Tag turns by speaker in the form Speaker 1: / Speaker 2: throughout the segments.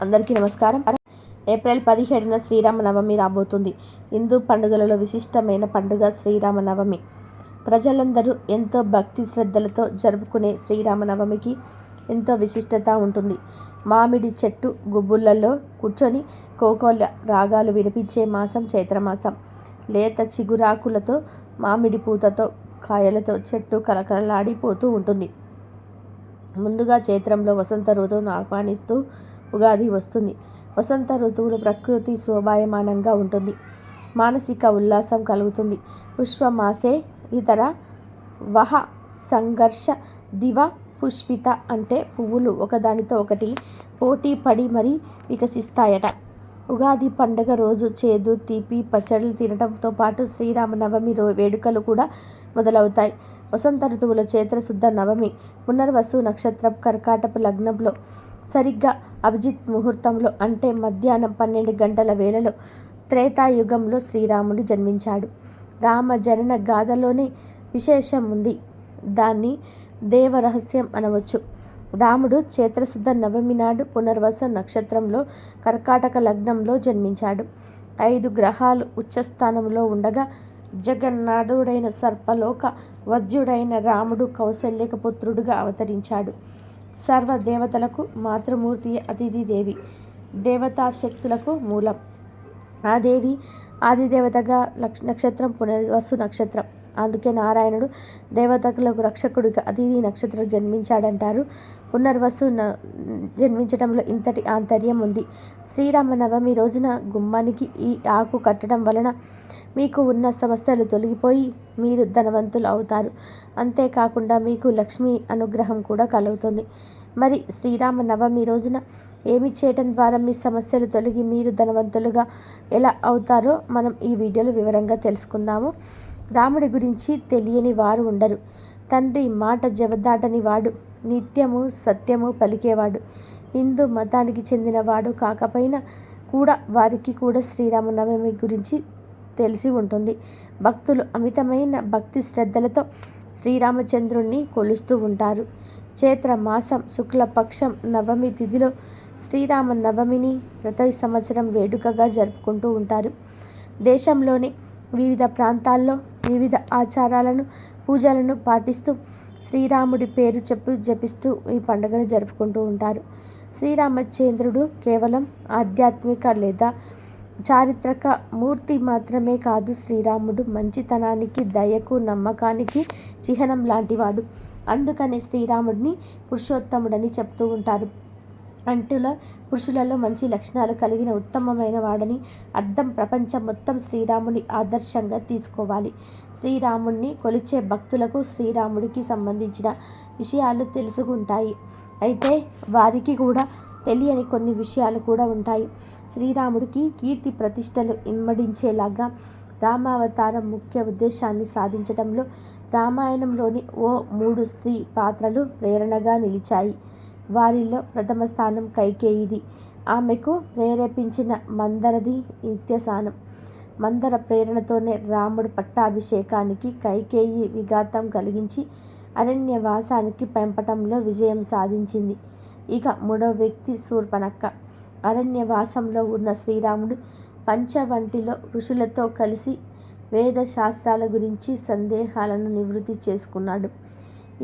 Speaker 1: అందరికీ నమస్కారం. ఏప్రిల్ పదిహేడున శ్రీరామనవమి రాబోతుంది. హిందూ పండుగలలో విశిష్టమైన పండుగ శ్రీరామనవమి. ప్రజలందరూ ఎంతో భక్తి శ్రద్ధలతో జరుపుకునే శ్రీరామనవమికి ఎంతో విశిష్టత ఉంటుంది. మామిడి చెట్టు గుబ్బులలో కూర్చొని కోకోల రాగాలు వినిపించే మాసం చైత్రమాసం. లేత చిగురాకులతో మామిడి పూతతో కాయలతో చెట్టు కలకలలాడిపోతూ ఉంటుంది. ముందుగా చైత్రంలో వసంత ఋతువును ఆహ్వానిస్తూ ఉగాది వస్తుంది. వసంత ఋతువులో ప్రకృతి శోభాయమానంగా ఉంటుంది. మానసిక ఉల్లాసం కలుగుతుంది. పుష్పమాసే ఇతర వహ సంఘర్ష దివ పుష్పిత అంటే పువ్వులు ఒకదానితో ఒకటి పోటీ పడి మరీ వికసిస్తాయట. ఉగాది పండగ రోజు చేదు తీపి పచ్చళ్ళు తినడంతో పాటు శ్రీరామనవమి రో వేడుకలు కూడా మొదలవుతాయి. వసంత ఋతువులో చైత్రశుద్ధ నవమి పునర్వసు నక్షత్రం కర్కాటపు లగ్నంలో సరిగ్గా అభిజిత్ ముహూర్తంలో అంటే మధ్యాహ్నం పన్నెండు గంటల వేళలో త్రేతాయుగంలో శ్రీరాముడు జన్మించాడు. రామ జనన గాథలోనే విశేషం ఉంది. దాన్ని దేవరహస్యం అనవచ్చు. రాముడు చైత్రశుద్ధ నవమి నాడు పునర్వస నక్షత్రంలో కర్కాటక లగ్నంలో జన్మించాడు. ఐదు గ్రహాలు ఉచ్చస్థానంలో ఉండగా జగన్నాథుడైన సర్పలోక వజ్యుడైన రాముడు కౌశల్యక పుత్రుడుగా అవతరించాడు. సర్వ దేవతలకు మాతృమూర్తి అతిథి దేవి దేవతాశక్తులకు మూలం. ఆ దేవి ఆదిదేవతగా లక్ష నక్షత్రం పునర్వసు నక్షత్రం. అందుకే నారాయణుడు దేవతలకు రక్షకుడిగా అతిథి నక్షత్రం జన్మించాడంటారు. పునర్వసు జన్మించడంలో ఇంతటి ఆంతర్యం ఉంది. శ్రీరామ నవమి రోజున గుమ్మానికి ఈ ఆకు కట్టడం వలన మీకు ఉన్న సమస్యలు తొలగిపోయి మీరు ధనవంతులు అవుతారు. అంతేకాకుండా మీకు లక్ష్మీ అనుగ్రహం కూడా కలుగుతుంది. మరి శ్రీరామ నవమి రోజున ఏమి చేయటం ద్వారా మీ సమస్యలు తొలగి మీరు ధనవంతులుగా ఎలా అవుతారో మనం ఈ వీడియోలో వివరంగా తెలుసుకుందాము. రాముడి గురించి తెలియని వారు ఉండరు. తండ్రి మాట జవదాటని వాడు నిత్యము సత్యము పలికేవాడు హిందూ మతానికి చెందినవాడు కాకపోయినా కూడా వారికి కూడా శ్రీరామనవమి గురించి తెలిసి ఉంటుంది. భక్తులు అమితమైన భక్తి శ్రద్ధలతో శ్రీరామచంద్రుణ్ణి కొలుస్తూ ఉంటారు. చైత్ర మాసం శుక్లపక్షం నవమి తిథిలో శ్రీరామ నవమిని ప్రతి సంవత్సరం వేడుకగా జరుపుకుంటూ ఉంటారు. దేశంలోని వివిధ ప్రాంతాల్లో వివిధ ఆచారాలను పూజలను పాటిస్తూ శ్రీరాముడి పేరు చెప్పు జపిస్తూ ఈ పండుగను జరుపుకుంటూ ఉంటారు. శ్రీరామచంద్రుడు కేవలం ఆధ్యాత్మిక లేదా చారిత్రక మూర్తి మాత్రమే కాదు శ్రీరాముడు. మంచితనానికి దయకు నమ్మకానికి చిహ్నం లాంటివాడు. అందుకనే శ్రీరాముడిని పురుషోత్తముడని చెప్తూ ఉంటారు. అంటుల పురుషులలో మంచి లక్షణాలు కలిగిన ఉత్తమమైన వాడని అర్థం ప్రపంచం మొత్తం శ్రీరాముని ఆదర్శంగా తీసుకోవాలి. శ్రీరాముడిని కొలిచే భక్తులకు శ్రీరాముడికి సంబంధించిన విషయాలు తెలుసుకుంటాయి. అయితే వారికి కూడా తెలియని కొన్ని విషయాలు కూడా ఉంటాయి. శ్రీరాముడికి కీర్తి ప్రతిష్టలు ఇన్మడించేలాగా రామావతారం ముఖ్య ఉద్దేశాన్ని సాధించడంలో రామాయణంలోని ఓ మూడు స్త్రీ పాత్రలు ప్రేరణగా నిలిచాయి. వారిలో ప్రథమ స్థానం కైకేయిది. ఆమెకు ప్రేరేపించిన మందరది నిత్యసానం మందర ప్రేరణతోనే రాముడు పట్టాభిషేకానికి కైకేయి విఘాతం కలిగించి అరణ్యవాసానికి పెంపటంలో విజయం సాధించింది. ఇక మూడో వ్యక్తి శూర్పణక్క. అరణ్యవాసంలో ఉన్న శ్రీరాముడు పంచవంటిలో ఋషులతో కలిసి వేద శాస్త్రాల గురించి సందేహాలను నివృత్తి చేసుకున్నాడు.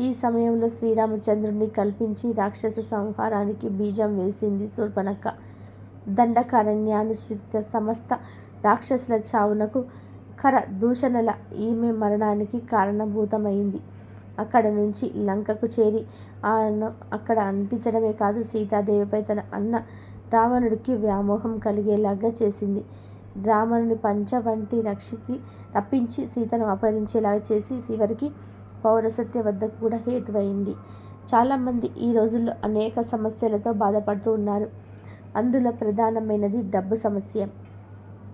Speaker 1: ఈ సమయంలో శ్రీరామచంద్రుడిని కల్పించి రాక్షస సంహారానికి బీజం వేసింది శూర్పణక్క. దండకారణ్యాన్ని సమస్త రాక్షసుల చావునకు కర దూషణల ఈమె మరణానికి కారణభూతమైంది. అక్కడ నుంచి లంకకు చేరి ఆను అక్కడ అంటించడమే కాదు సీతాదేవిపై తన అన్న రావణుడికి వ్యామోహం కలిగేలాగా చేసింది. రావణుని పంచ వంటి రక్షకి రప్పించి సీతను అపహరించేలాగా చేసి చివరికి పౌరసత్య వద్దకు కూడా హేతువైంది. చాలామంది ఈ రోజుల్లో అనేక సమస్యలతో బాధపడుతూ ఉన్నారు. అందులో ప్రధానమైనది డబ్బు సమస్య.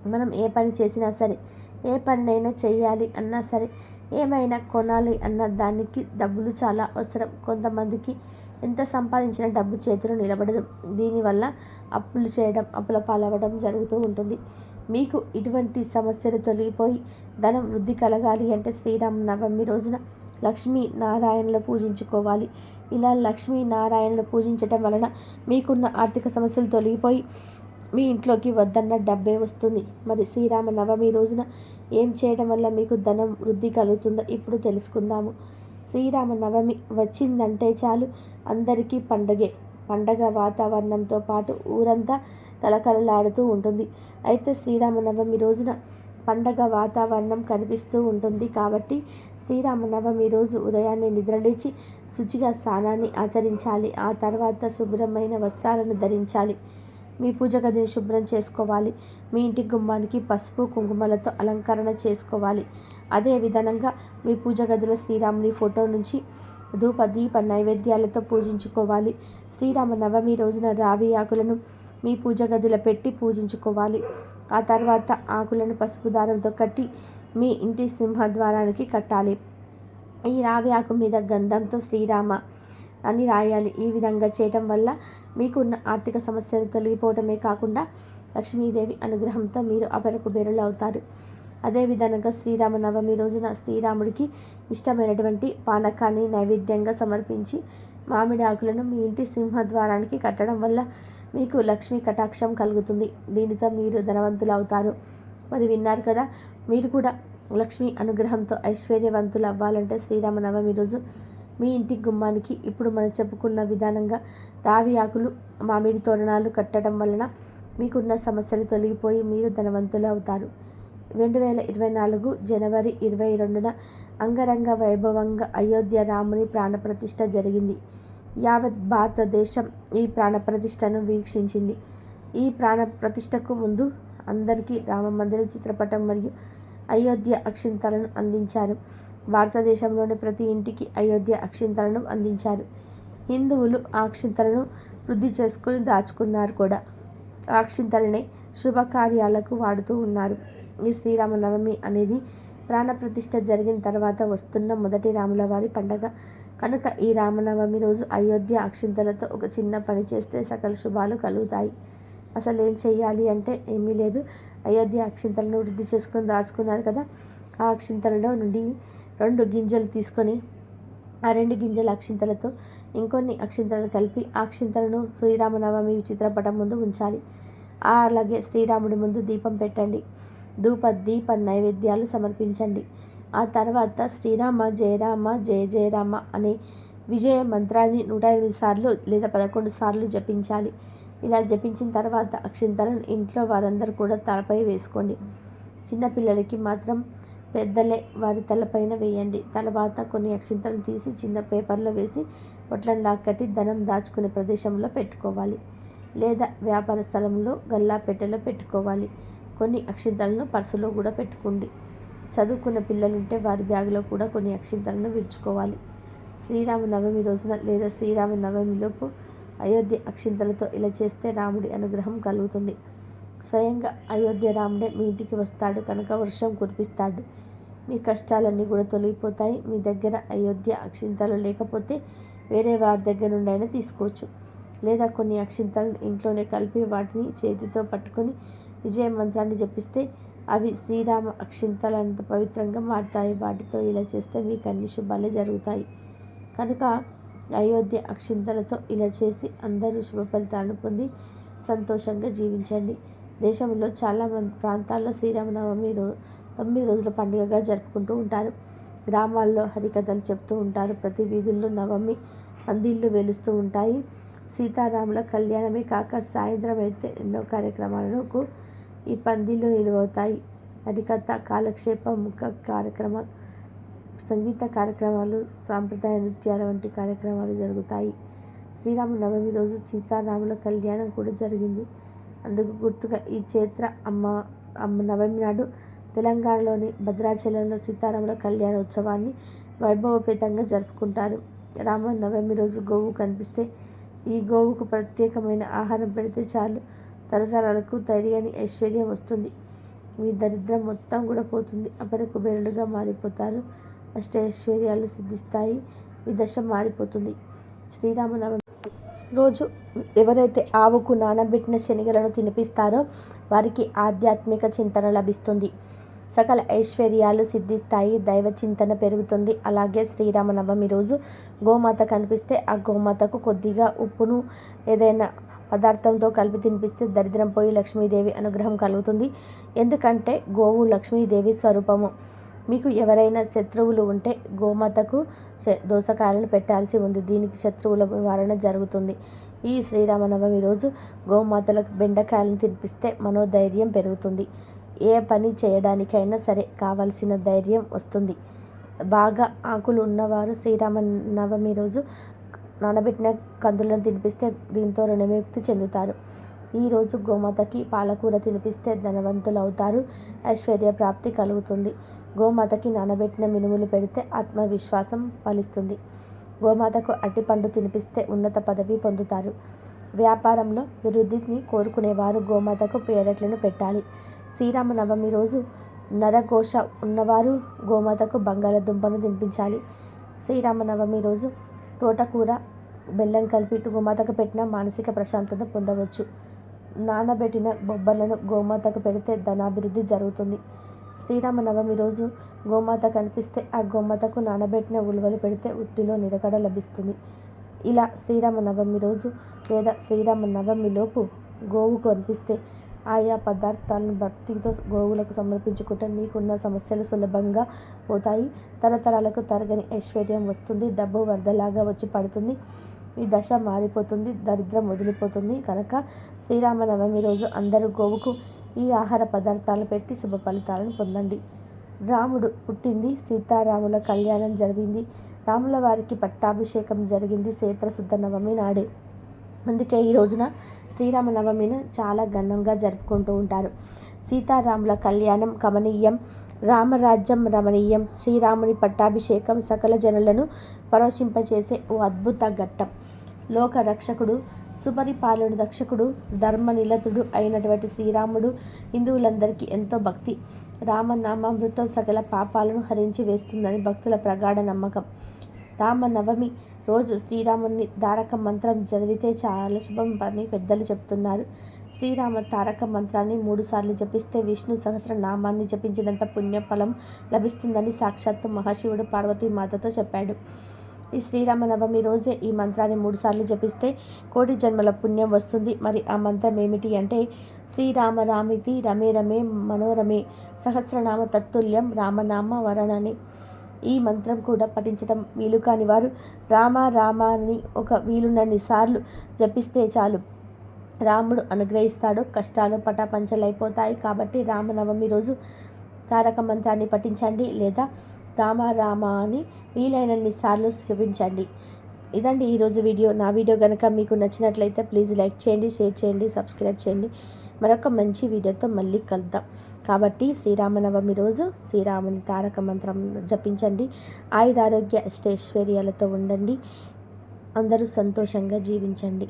Speaker 1: మనం ఏ పని చేసినా సరే ఏ పనినైనా చేయాలి అన్నా సరే ఏమైనా కొనాలి అన్న దానికి డబ్బులు చాలా అవసరం. కొంతమందికి ఎంత సంపాదించిన డబ్బు చేతిలో నిలబడదు. దీనివల్ల అప్పులు చేయడం అప్పుల పాలవ్వడం జరుగుతూ ఉంటుంది. మీకు ఇటువంటి సమస్యలు తొలగిపోయి ధనం వృద్ధి కలగాలి అంటే శ్రీరామ నవమి రోజున లక్ష్మీ నారాయణలు పూజించుకోవాలి. ఇలా లక్ష్మీ నారాయణలు పూజించటం వలన మీకున్న ఆర్థిక సమస్యలు తొలగిపోయి మీ ఇంట్లోకి వద్దన్న డబ్బే వస్తుంది. మరి శ్రీరామ నవమి రోజున ఏం చేయడం వల్ల మీకు ధనం వృద్ధి కలుగుతుందో ఇప్పుడు తెలుసుకుందాము. శ్రీరామ నవమి వచ్చిందంటే చాలు అందరికీ పండగే. పండగ వాతావరణంతో పాటు ఊరంతా కలకలలాడుతూ ఉంటుంది. అయితే శ్రీరామనవమి రోజున పండగ వాతావరణం కనిపిస్తూ ఉంటుంది కాబట్టి శ్రీరామనవమి రోజు ఉదయాన్నే నిద్రలేచి శుచిగా స్నానాన్ని ఆచరించాలి. ఆ తర్వాత శుభ్రమైన వస్త్రాలను ధరించాలి. మీ పూజ గదిని శుభ్రం చేసుకోవాలి. మీ ఇంటి గుమ్మానికి పసుపు కుంకుమలతో అలంకరణ చేసుకోవాలి. అదే విధంగా మీ పూజ గదిలో శ్రీరాముని ఫోటో నుంచి ధూప దీప నైవేద్యాలతో పూజించుకోవాలి. శ్రీరామ నవమి రోజున రావి ఆకులను మీ పూజ గదిలో పెట్టి పూజించుకోవాలి. ఆ తర్వాత ఆకులను పసుపు దారంతో కట్టి మీ ఇంటి సింహద్వారానికి కట్టాలి. ఈ రావి ఆకు మీద గంధంతో శ్రీరామ అని రాయాలి. ఈ విధంగా చేయటం వల్ల మీకున్న ఆర్థిక సమస్యలు తొలగిపోవడమే కాకుండా లక్ష్మీదేవి అనుగ్రహంతో మీరు అపరకు బేరులు అవుతారు. అదేవిధంగా శ్రీరామనవమి రోజున శ్రీరాముడికి ఇష్టమైనటువంటి పానకాన్ని నైవేద్యంగా సమర్పించి మామిడి ఆకులను మీ ఇంటి సింహద్వారానికి కట్టడం వల్ల మీకు లక్ష్మీ కటాక్షం కలుగుతుంది. దీనితో మీరు ధనవంతులు అవుతారు మరి విన్నారు కదా మీరు కూడా లక్ష్మీ అనుగ్రహంతో ఐశ్వర్యవంతులు అవ్వాలంటే శ్రీరామనవమి రోజు మీ ఇంటి గుమ్మానికి ఇప్పుడు మనం చెప్పుకున్న విధానంగా రావి ఆకులు మామిడి తోరణాలు కట్టడం వలన మీకున్న సమస్యలు తొలగిపోయి మీరు ధనవంతులు అవుతారు. రెండు వేల ఇరవై నాలుగు జనవరి ఇరవై రెండున అంగరంగ వైభవంగా అయోధ్య రాముని ప్రాణప్రతిష్ఠ జరిగింది. యావత్ భారతదేశం ఈ ప్రాణప్రతిష్ఠను వీక్షించింది. ఈ ప్రాణప్రతిష్టకు ముందు అందరికీ రామ మందిరం చిత్రపటం మరియు అయోధ్య అక్షింతలను అందించారు. భారతదేశంలోని ప్రతి ఇంటికి అయోధ్య అక్షింతలను అందించారు. హిందువులు ఆ అక్షింతలను వృద్ధి చేసుకుని దాచుకున్నారు కూడా. ఆ అక్షింతలనే శుభకార్యాలకు వాడుతూ ఉన్నారు. ఈ శ్రీరామనవమి అనేది ప్రాణప్రతిష్ఠ జరిగిన తర్వాత వస్తున్న మొదటి రాముల వారి పండగ. కనుక ఈ రామనవమి రోజు అయోధ్య అక్షింతలతో ఒక చిన్న పని చేస్తే సకల శుభాలు కలుగుతాయి. అసలు ఏం చేయాలి అంటే ఏమీ లేదు. అయోధ్య అక్షింతలను వృద్ధి చేసుకొని దాచుకున్నారు కదా. ఆ అక్షింతలలో నుండి రెండు గింజలు తీసుకొని ఆ రెండు గింజల అక్షింతలతో ఇంకొన్ని అక్షింతలను కలిపి ఆ అక్షింతలను శ్రీరామనవమి చిత్రపటం ముందు ఉంచాలి. అలాగే శ్రీరాముడి ముందు దీపం పెట్టండి. ధూప దీప నైవేద్యాలు సమర్పించండి. ఆ తర్వాత శ్రీరామ జయరామ జయ జయరామ అనే విజయ మంత్రాన్ని నూట ఎనిమిది సార్లు లేదా పదకొండు సార్లు జపించాలి. ఇలా జపించిన తర్వాత అక్షింతలను ఇంట్లో వారందరూ కూడా తలపై వేసుకోండి. చిన్నపిల్లలకి మాత్రం పెద్దలే వారి తలపైన వేయండి. తర్వాత కొన్ని అక్షింతలను తీసి చిన్న పేపర్లో వేసి పొట్లను కట్టి ధనం దాచుకునే ప్రదేశంలో పెట్టుకోవాలి. లేదా వ్యాపార స్థలంలో గల్లా పెట్టెలో పెట్టుకోవాలి. కొన్ని అక్షింతలను పర్సులో కూడా పెట్టుకోండి. చదువుకున్న పిల్లలుంటే వారి బ్యాగులో కూడా కొన్ని అక్షింతలను విడుచుకోవాలి శ్రీరామ నవమి రోజున లేదా శ్రీరామ నవమిలోపు అయోధ్య అక్షింతలతో ఇలా చేస్తే రాముడి అనుగ్రహం కలుగుతుంది. స్వయంగా అయోధ్య రాముడే మీ ఇంటికి వస్తాడు కనుక వర్షం కురిపిస్తాడు. మీ కష్టాలన్నీ కూడా తొలగిపోతాయి. మీ దగ్గర అయోధ్య అక్షింతలు లేకపోతే వేరే వారి దగ్గర నుండి అయినా తీసుకోవచ్చు. లేదా కొన్ని అక్షింతలను ఇంట్లోనే కలిపి వాటిని చేతితో పట్టుకొని విజయ మంత్రాన్ని జపిస్తే అవి శ్రీరామ అక్షింతలంత పవిత్రంగా మారుతాయి. వాటితో ఇలా చేస్తే మీకు అన్ని శుభాలే జరుగుతాయి. కనుక అయోధ్య అక్షింతలతో ఇలా చేసి అందరూ శుభ ఫలితాలను పొంది సంతోషంగా జీవించండి. దేశంలో చాలా మంది ప్రాంతాల్లో శ్రీరామనవమి రో తొమ్మిది రోజుల పండుగగా జరుపుకుంటూ ఉంటారు. గ్రామాల్లో హరికథలు చెప్తూ ఉంటారు. ప్రతి వీధుల్లో నవమి పందిళ్ళు వెలుస్తూ ఉంటాయి. సీతారాముల కళ్యాణమే కాక సాయంత్రం అయితే ఎన్నో కార్యక్రమాలకు ఈ పందిళ్ళు నిలువవుతాయి. హరికథ కాలక్షేప ముఖ కార్యక్రమ సంగీత కార్యక్రమాలు సాంప్రదాయ నృత్యాల వంటి కార్యక్రమాలు జరుగుతాయి. శ్రీరామ నవమి రోజు సీతారాముల కళ్యాణం కూడా జరిగింది. అందుకు గుర్తుగా ఈ చైత్ర అమ్మ అమ్మ నవమి నాడు తెలంగాణలోని భద్రాచలంలో సీతారాముల కళ్యాణ ఉత్సవాన్ని వైభవపేతంగా జరుపుకుంటారు. రామ నవమి రోజు గోవు కనిపిస్తే ఈ గోవుకు ప్రత్యేకమైన ఆహారం పెడితే చాలు. తరతరాలకు తరియని ఐశ్వర్యం వస్తుంది. మీ దరిద్రం మొత్తం కూడా పోతుంది. అపర కుబేరులుగా మారిపోతారు. అష్ట ఐశ్వర్యాలు సిద్ధిస్తాయి. మీ దశ మారిపోతుంది. శ్రీరామనవమి రోజు ఎవరైతే ఆవుకు నానబెట్టిన శనగలను తినిపిస్తారో వారికి ఆధ్యాత్మిక చింతన లభిస్తుంది. సకల ఐశ్వర్యాలు సిద్ధిస్తాయి దైవ చింతన పెరుగుతుంది. అలాగే శ్రీరామనవమి రోజు గోమాత కనిపిస్తే ఆ గోమాతకు కొద్దిగా ఉప్పును ఏదైనా పదార్థంతో కలిపి తినిపిస్తే దరిద్రం పోయి లక్ష్మీదేవి అనుగ్రహం కలుగుతుంది. ఎందుకంటే గోవు లక్ష్మీదేవి స్వరూపము. మీకు ఎవరైనా శత్రువులు ఉంటే గోమాతకు దోసకాయలను పెట్టాల్సి ఉంది. దీనికి శత్రువుల నివారణ జరుగుతుంది. ఈ శ్రీరామనవమి రోజు గోమాతలకు బెండకాయలను తినిపిస్తే మనోధైర్యం పెరుగుతుంది. ఏ పని చేయడానికైనా సరే కావలసిన ధైర్యం వస్తుంది. బాగా ఆకులు ఉన్నవారు శ్రీరామ నవమి రోజు నానబెట్టిన కందులను తినిపిస్తే దీంతో రుణవిముక్తి చెందుతారు. ఈరోజు గోమాతకి పాలకూర తినిపిస్తే ధనవంతులు అవుతారు ఐశ్వర్య ప్రాప్తి కలుగుతుంది. గోమాతకి నానబెట్టిన మినుములు పెడితే ఆత్మవిశ్వాసం ఫలిస్తుంది. గోమాతకు అరటిపండు తినిపిస్తే ఉన్నత పదవి పొందుతారు. వ్యాపారంలో వృద్ధిని కోరుకునేవారు గోమాతకు పేరట్లను పెట్టాలి. శ్రీరామనవమి రోజు నరఘోష ఉన్నవారు గోమాతకు బంగాళదుంపను తినిపించాలి. శ్రీరామనవమి రోజు తోటకూర బెల్లం కలిపి గోమాతకు పెట్టిన మానసిక ప్రశాంతత పొందవచ్చు. నానబెట్టిన బొబ్బర్లను గోమాతకు పెడితే ధనాభివృద్ధి జరుగుతుంది. శ్రీరామనవమి రోజు గోమాత కనిపిస్తే ఆ గోమాతకు నానబెట్టిన ఉలువలు పెడితే ఉత్తిలో నిలకడ లభిస్తుంది. ఇలా శ్రీరామనవమి రోజు లేదా శ్రీరామనవమిలోపు గోవు కనిపిస్తే ఆయా పదార్థాలను భక్తితో గోవులకు సమర్పించుకుంటే మీకున్న సమస్యలు సులభంగా పోతాయి. తరతరాలకు తరగని ఐశ్వర్యం వస్తుంది. డబ్బు వరదలాగా వచ్చి పడుతుంది. ఈ దశ మారిపోతుంది దరిద్రం వదిలిపోతుంది. కనుక శ్రీరామనవమి రోజు అందరూ గోవుకు ఈ ఆహార పదార్థాలు పెట్టి శుభ ఫలితాలను పొందండి. రాముడు పుట్టింది సీతారాముల కళ్యాణం జరిగింది. రాముల వారికి పట్టాభిషేకం జరిగింది శేత్రశుద్ధ నవమి నాడే. అందుకే ఈ రోజున శ్రీరామనవమిని చాలా ఘనంగా జరుపుకుంటూ ఉంటారు. సీతారాముల కళ్యాణం కమనీయం. రామరాజ్యం రమణీయం. శ్రీరాముని పట్టాభిషేకం సకల జనులను పరోశింపచేసే ఓ అద్భుత ఘట్టం. లోక రక్షకుడు సుపరిపాలన దక్షకుడు ధర్మనిలతుడు అయినటువంటి శ్రీరాముడు హిందువులందరికీ ఎంతో భక్తి. రామనామామృతం సకల పాపాలను హరించి వేస్తుందని భక్తుల ప్రగాఢ నమ్మకం. రామనవమి రోజు శ్రీరాముని దారక మంత్రం చదివితే చాలా శుభం పని పెద్దలు చెప్తున్నారు. శ్రీరామ తారక మంత్రాన్ని మూడుసార్లు జపిస్తే విష్ణు సహస్రనామాన్ని జపించినంత పుణ్యఫలం లభిస్తుందని సాక్షాత్తు మహాశివుడు పార్వతీమాతతో చెప్పాడు. ఈ శ్రీరామనవమి రోజే ఈ మంత్రాన్ని మూడుసార్లు జపిస్తే కోటి జన్మల పుణ్యం వస్తుంది. మరి ఆ మంత్రం ఏమిటి అంటే శ్రీరామ రామితి రమే రమే మనోరమే సహస్రనామ తత్తుల్యం రామనామ వరణని. ఈ మంత్రం కూడా పఠించడం వీలు కాని వారు రామ రామ అని ఒక వీలున్నన్ని సార్లు జపిస్తే చాలు. రాముడు అనుగ్రహిస్తాడు. కష్టాలు పటాపంచలైపోతాయి కాబట్టి రామనవమి రోజు తారక మంత్రాన్ని పఠించండి లేదా రామ రామ అని వీలైనన్ని సార్లు చూపించండి ఇదండి ఈరోజు వీడియో. నా వీడియో కనుక మీకు నచ్చినట్లయితే ప్లీజ్ లైక్ చేయండి షేర్ చేయండి సబ్స్క్రైబ్ చేయండి. మరొక మంచి వీడియోతో మళ్ళీ కలుద్దాం. కాబట్టి శ్రీరామనవమి రోజు శ్రీరాముని తారక మంత్రం జపించండి. ఆయుధారోగ్య అష్టైశ్వర్యాలతో ఉండండి. అందరూ సంతోషంగా జీవించండి.